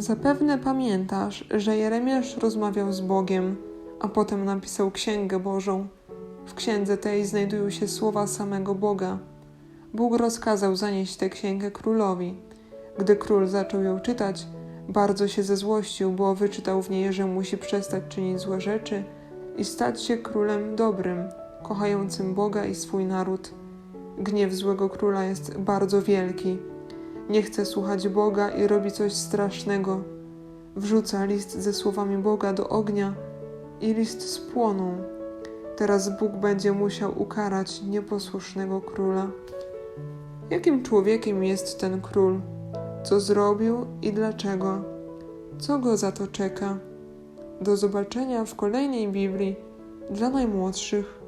Zapewne pamiętasz, że Jeremiasz rozmawiał z Bogiem, a potem napisał Księgę Bożą. W księdze tej znajdują się słowa samego Boga. Bóg rozkazał zanieść tę księgę królowi. Gdy król zaczął ją czytać, bardzo się zezłościł, bo wyczytał w niej, że musi przestać czynić złe rzeczy i stać się królem dobrym, kochającym Boga i swój naród. Gniew złego króla jest bardzo wielki. Nie chce słuchać Boga i robi coś strasznego. Wrzuca list ze słowami Boga do ognia i list spłonął. Teraz Bóg będzie musiał ukarać nieposłusznego króla. Jakim człowiekiem jest ten król? Co zrobił i dlaczego? Co go za to czeka? Do zobaczenia w kolejnej Biblii dla najmłodszych.